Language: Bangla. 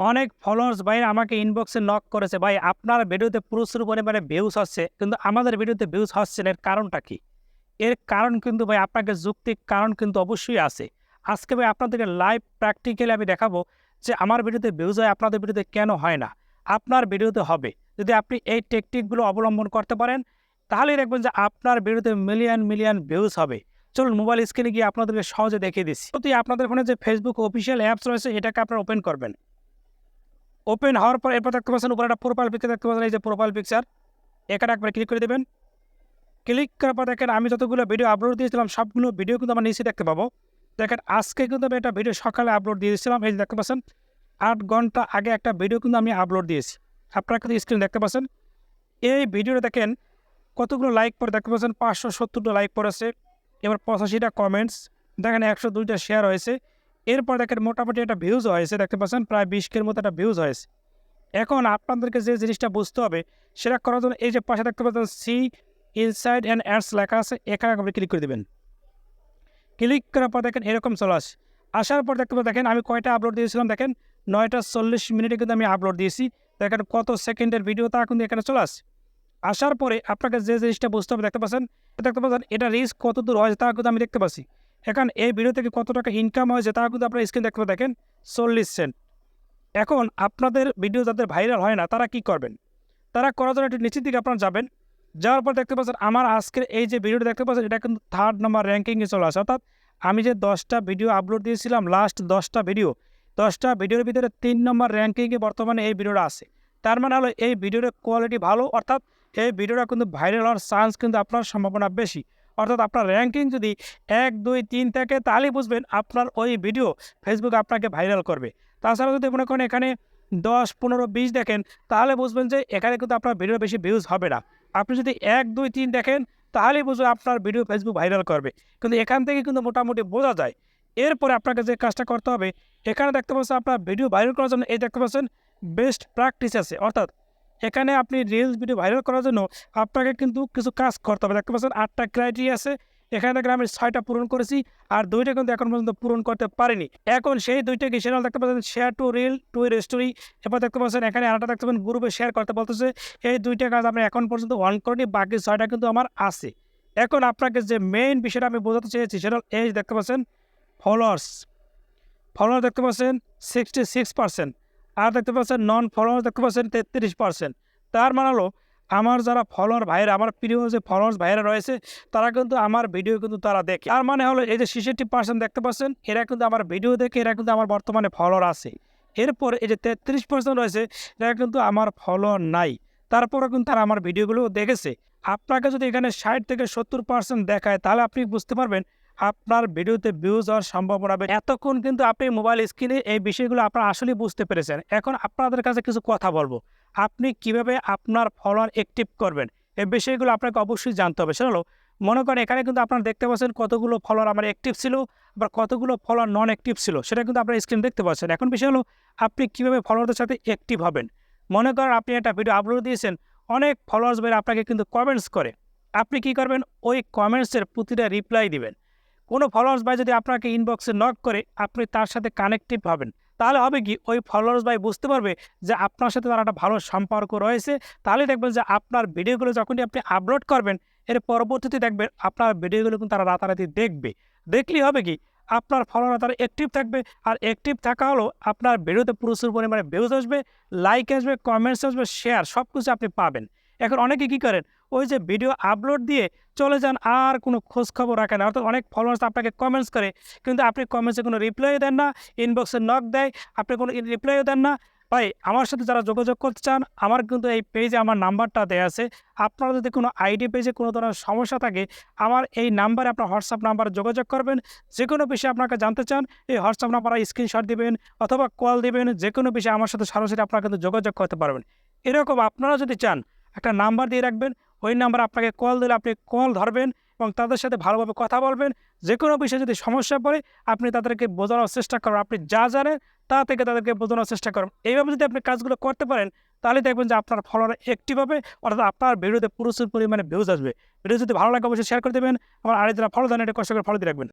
অনেক ফলোয়ার্স ভাই আমাকে ইনবক্সে নক করেছে। ভাই, আপনার ভিডিওতে প্রচুর পরিমাণে ভিউজ হচ্ছে কিন্তু আমাদের ভিডিওতে ভিউজ হচ্ছে এর কারণটা কি? এর কারণ কিন্তু ভাই, আপনাকে যুক্তিক কারণ কিন্তু অবশ্যই আছে। আজকে ভাই, আপনাদেরকে লাইভ প্র্যাকটিক্যালি আমি দেখাবো যে আমার ভিডিওতে ভিউজ হয়, আপনাদের ভিডিওতে কেন হয় না। আপনার ভিডিওতে হবে। যদি আপনি এই টেকনিকগুলো অবলম্বন করতে পারেন তাহলেই দেখবেন যে আপনার ভিডিওতে মিলিয়ন মিলিয়ন ভিউজ হবে। চলুন মোবাইল স্ক্রিনে গিয়ে আপনাদেরকে সহজে দেখিয়ে দিচ্ছি। যদি আপনাদের ফোনে যে ফেসবুক অফিসিয়াল অ্যাপস রয়েছে, এটাকে আপনারা ওপেন করবেন। ওপেন হওয়ার পর এরপর দেখতে পাচ্ছেন উপরে একটা প্রোফাইল পিকচার দেখতে পাচ্ছেন, এই যে প্রোফাইল পিকচার এখানে একবার ক্লিক করে দেবেন। ক্লিক করার পর দেখেন, আমি যতগুলো ভিডিও আপলোড দিয়েছিলাম, সবগুলো ভিডিও কিন্তু আমার নিচে দেখতে পাবো। দেখেন, আজকে কিন্তু আমি একটা ভিডিও সকালে আপলোড দিয়েছিলাম, এই যে দেখতে পাচ্ছেন, আট ঘণ্টা আগে একটা ভিডিও কিন্তু আমি আপলোড দিয়েছি। আপনারা কিন্তু স্ক্রিন দেখতে পাচ্ছেন। এই ভিডিওটা দেখেন, কতগুলো লাইক পরে দেখতে পাচ্ছেন, পাঁচশো সত্তরটা লাইক পড়েছে। এবার পঁচাশিটা কমেন্টস দেখেন, একশো দুইটা শেয়ার হয়েছে। এরপর দেখেন মোটামুটি একটা ভিউজ হয়েছে, দেখতে পাচ্ছেন, প্রায় বিশ কের মতো একটা ভিউজ হয়েছে। এখন আপনাদেরকে যে জিনিসটা বুঝতে হবে, সেটা করার জন্য এই যে পাশে দেখতে পাচ্ছেন সি ইনসাইড অ্যান্ড অ্যাডস লেখা আছে, এখানে আপনি ক্লিক করে দেবেন। ক্লিক করার পর দেখেন এরকম চলে আসে। আসার পর দেখতে পাবেন দেখেন আমি কয়টা আপলোড দিয়েছিলাম, দেখেন নয়টা চল্লিশ মিনিটে কিন্তু আমি আপলোড দিয়েছি। দেখেন কত সেকেন্ডের ভিডিও তা কিন্তু এখানে চলে আসে। আসার পরে আপনাকে যে জিনিসটা বুঝতে হবে, দেখতে পাচ্ছেন দেখতে পাচ্ছেন, এটা রিস্ক কত দূর হয় তা কিন্তু আমি দেখতে পাচ্ছি। এখন এই ভিডিও থেকে কত টাকা ইনকাম হয়েছে তা কিন্তু আপনার স্ক্রিন দেখতে দেখেন, চল্লিশ সেন্ট এখন আপনাদের ভিডিও যাদের ভাইরাল হয় না, তারা কি করবেন? তারা করার জন্য একটু নিচের দিকে আপনারা যাবেন। যাওয়ার পর দেখতে পাচ্ছেন, আমার আজকের এই যে ভিডিওটা দেখতে পাচ্ছেন, এটা কিন্তু থার্ড নাম্বার র্যাঙ্কিংয়ে চলে আসে। অর্থাৎ আমি যে দশটা ভিডিও আপলোড দিয়েছিলাম লাস্ট দশটা ভিডিও দশটা ভিডিওর ভিতরে তিন নম্বর র্যাঙ্কিংয়ে বর্তমানে এই ভিডিওটা আছে। তার মানে হলো এই ভিডিওর কোয়ালিটি ভালো, অর্থাৎ এই ভিডিওটা কিন্তু ভাইরাল হওয়ার চান্স কিন্তু আপনার সম্ভাবনা বেশি। অর্থাৎ আপনার র্যাঙ্কিং যদি এক, দুই, তিন থাকে তাহলেই বুঝবেন আপনার ওই ভিডিও ফেসবুক আপনাকে ভাইরাল করবে। তাছাড়া যদি মনে করেন এখানে দশ, পনেরো, বিশ দেখেন, তাহলে বুঝবেন যে এখানে কিন্তু আপনার ভিডিও বেশি ভিউজ হবে না। আপনি যদি এক, দুই, তিন দেখেন তাহলেই বুঝবেন আপনার ভিডিও ফেসবুক ভাইরাল করবে। কিন্তু এখান থেকে কিন্তু মোটামুটি বোঝা যায়। এরপরে আপনাকে যে কাজটা করতে হবে, এখানে দেখতে পাচ্ছেন আপনার ভিডিও ভাইরাল করার জন্য এই দেখতে পাচ্ছেন বেস্ট প্র্যাকটিস আছে। অর্থাৎ এখানে আপনি রিলস ভিডিও ভাইরাল করার জন্য আপনাকে কিন্তু কিছু কাজ করতে হবে। দেখতে পাচ্ছেন আটটা ক্রাইটেরিয়া আছে। এখানে দেখেন আমি ছয়টা পূরণ করেছি আর দুইটা কিন্তু এখন পর্যন্ত পূরণ করতে পারিনি। এখন সেই দুইটা কি সেটা দেখতে পাচ্ছেন? Share to reel to story এরপর দেখতে পাচ্ছেন এখানে আরেকটা দেখতে পাচ্ছেন গ্রুপে শেয়ার করতে বলতেছে। এই দুইটা কাজ আমি এখন পর্যন্ত অন করিনি, বাকি ছয়টা কিন্তু আমার আছে। এখন আপনাকে যে মেইন বিষয়টা আমি বোঝাতে চেয়েছি সেটা এই দেখতে পাচ্ছেন ফলোয়ার্স ফলোয়ার দেখতে পাচ্ছেন সিক্সটি সিক্স পার্সেন্ট আর দেখতে পাচ্ছেন নন ফলোয়ার দেখতে পাচ্ছেন, তেত্রিশ পার্সেন্ট তার মানে হলো, আমার যারা ফলোয়ার ভাইরা আমার প্রিয় যে ফলোয়ার্স ভাইয়েরা রয়েছে, তারা কিন্তু আমার ভিডিও কিন্তু তারা দেখে। আর মানে হলো, এই যে ছেষট্টি পার্সেন্ট দেখতে পাচ্ছেন, এরা কিন্তু আমার ভিডিও দেখে, এরা কিন্তু আমার বর্তমানে ফলোয়ার আছে। এরপর এই যে তেত্রিশ পার্সেন্ট রয়েছে, এরা কিন্তু আমার ফলোয়ার নাই। তারপরে কিন্তু তারা আমার ভিডিওগুলো দেখেছে। আপনাকে যদি এখানে ষাট থেকে সত্তর পার্সেন্ট দেখায়, তাহলে আপনি বুঝতে পারবেন আপনার ভিডিওতে ভিউজ হওয়ার সম্ভাবনা বেশি। এতক্ষণ কিন্তু আপনি মোবাইল স্ক্রিনে এই বিষয়গুলো আপনারা আসলে বুঝতে পেরেছেন। এখন আপনাদের কাছে কিছু কথা বলব। আপনি কীভাবে আপনার ফলোয়ার অ্যাক্টিভ করবেন? এই বিষয়গুলো আপনাকে অবশ্যই জানতে হবে। সেটা হলো মনে করেন এখানে কিন্তু আপনারা দেখতে পাচ্ছেন কতগুলো ফলোয়ার আমার অ্যাক্টিভ ছিল বা কতগুলো ফলোয়ার নন অ্যাক্টিভ ছিল। সেটা কিন্তু আপনার স্ক্রিন দেখতে পাচ্ছেন। এখন বিষয় হলো, আপনি কীভাবে ফলোয়ারদের সাথে অ্যাক্টিভ হবেন? মনে করেন আপনি একটা ভিডিও আপলোড দিয়েছেন, অনেক ফলোয়ার্স বাইরে আপনাকে কিন্তু কমেন্টস করে। আপনি কি করবেন? ওই কমেন্টসের প্রতিটা রিপ্লাই দিবেন। কোনো ফলোয়ার্স ভাই যদি আপনাকে ইনবক্সে নক করে, আপনি তার সাথে কানেক্টিভ হবেন তাহলে হবে কি ওই ফলোয়ার্স ভাই বুঝতে পারবে যে আপনার সাথে তার একটা ভালো সম্পর্ক রয়েছে। তাহলে দেখবেন যে আপনার ভিডিওগুলো যখনই আপনি আপলোড করবেন, এর পরবর্তীতে দেখবেন আপনার ভিডিওগুলো কিন্তু তারা রাতারাতি দেখবে। দেখলেই হবে কি আপনার ফলোয়ার তারা অ্যাক্টিভ থাকবে, আর অ্যাক্টিভ থাকা হলো আপনার ভিডিওতে প্রচুর পরিমাণে ভিউজ আসবে লাইক আসবে কমেন্টস আসবে শেয়ার সব কিছু আপনি পাবেন। এখন অনেকে কী করেন ওই যে ভিডিও আপলোড দিয়ে চলে যান, আর কোনো খোঁজ খবর রাখেন না। অর্থাৎ অনেক ফলোয়ার্স আপনাকে কমেন্টস করে, কিন্তু আপনি কমেন্টসে কোনো রিপ্লাইও দেন না ইনবক্সে নক দেয়, আপনি কোনো রিপ্লাইও দেন না। ভাই, আমার সাথে যারা যোগাযোগ করতে চান, আমার কিন্তু এই পেজে আমার নাম্বারটা দেওয়া আছে। আপনারা যদি কোনো আইডি পেজে কোনো ধরনের সমস্যা থাকে, আমার এই নাম্বারে আপনার হোয়াটসঅ্যাপ নাম্বারে যোগাযোগ করবেন। যে কোনো বিষয়ে আপনাকে জানতে চান, এই হোয়াটসঅ্যাপ নাম্বারে স্ক্রিনশট দিবেন, অথবা কল দিবেন যে কোনো বিষয়ে আমার সাথে সরাসরি আপনারা কিন্তু যোগাযোগ করতে পারবেন। এরকম আপনারা যদি চান, একটা নাম্বার দিয়ে রাখবেন ওই নাম্বার আপনাকে কল দিলে আপনি কল ধরবেন এবং তাদের সাথে ভালোভাবে কথা বলবেন। যে কোনো বিষয়ে যদি সমস্যা পড়ে, আপনি তাদেরকে বোঝানোর চেষ্টা করবেন আপনি যা জানেন, তা থেকে তাদেরকে বোঝানোর চেষ্টা করবেন এইভাবে যদি আপনি কাজগুলো করতে পারেন, তাহলে দেখবেন যে আপনার ফলোয়ার অ্যাক্টিভ হবে, অর্থাৎ আপনার ভিডিওতে প্রচুর পরিমাণে ভিউজ আসবে। ভিডিও যদি ভালো লাগে, অবশ্যই শেয়ার করে দেবেন। আমার যারা ফলো দেন, এটা কষ্ট করে ফলো দিয়ে রাখবেন।